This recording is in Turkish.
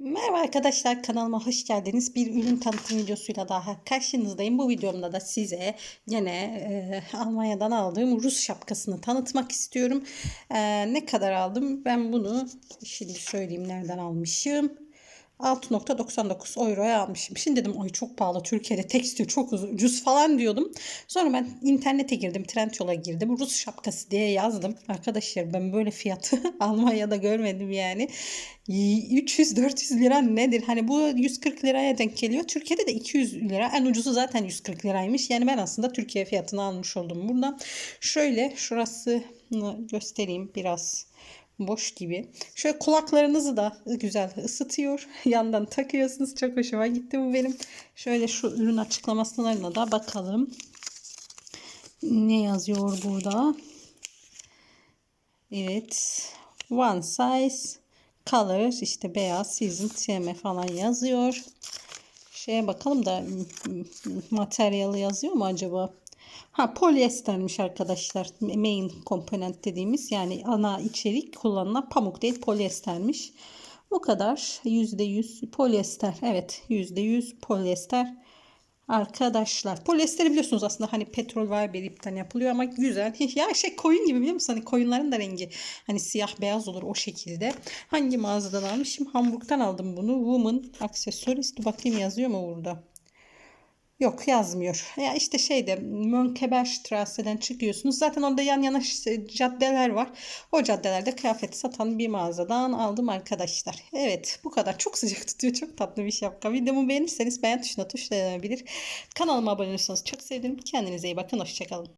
Merhaba arkadaşlar kanalıma hoş geldiniz. Bir ürün tanıtım videosuyla daha karşınızdayım. Bu videomda da size yine e, Almanya'dan aldığım Rus şapkasını tanıtmak istiyorum. E, ne kadar aldım? Ben bunu şimdi söyleyeyim nereden almışım. 6.99 euroya almışım. Şimdi dedim ay çok pahalı Türkiye'de tekstil çok ucuz falan diyordum. Sonra ben internete girdim Trendyol'a girdim. Rus şapkası diye yazdım. Arkadaşlar ben böyle fiyatı Almanya'da görmedim yani. 300-400 lira nedir? Hani bu 140 liraya denk geliyor. Türkiye'de de 200 lira. En ucuzu zaten 140 liraymış. Yani ben aslında Türkiye fiyatını almış oldum burada. Şöyle şurasını göstereyim biraz boş gibi. Şöyle kulaklarınızı da güzel ısıtıyor. Yandan takıyorsunuz. Çok hoşuma gitti bu benim. Şöyle şu ürün açıklamalarına da bakalım. Ne yazıyor burada? Evet. One size color işte beyaz season TM falan yazıyor. Şeye bakalım da materyali yazıyor mu acaba? Ha polyestermiş arkadaşlar. Main komponent dediğimiz yani ana içerik kullanılan pamuk değil polyestermiş. Bu kadar. %100 polyester. Evet %100 polyester. Arkadaşlar polyesteri biliyorsunuz aslında hani petrol var bir ipten yapılıyor ama güzel. Ya şey koyun gibi biliyor musun? Hani koyunların da rengi hani siyah beyaz olur o şekilde. Hangi mağazadan almışım? Hamburg'dan aldım bunu. Woman. Dur bakayım yazıyor mu burada? Yok yazmıyor. Ya işte şeyde Mönkeberstrasse'den çıkıyorsunuz. Zaten orada yan yana caddeler var. O caddelerde kıyafet satan bir mağazadan aldım arkadaşlar. Evet bu kadar. Çok sıcak tutuyor. Çok tatlı bir şapka. Videomu beğenirseniz beğen tuşuna tuşlayabilir. Kanalıma abone olursanız çok sevinirim. Kendinize iyi bakın. Hoşçakalın.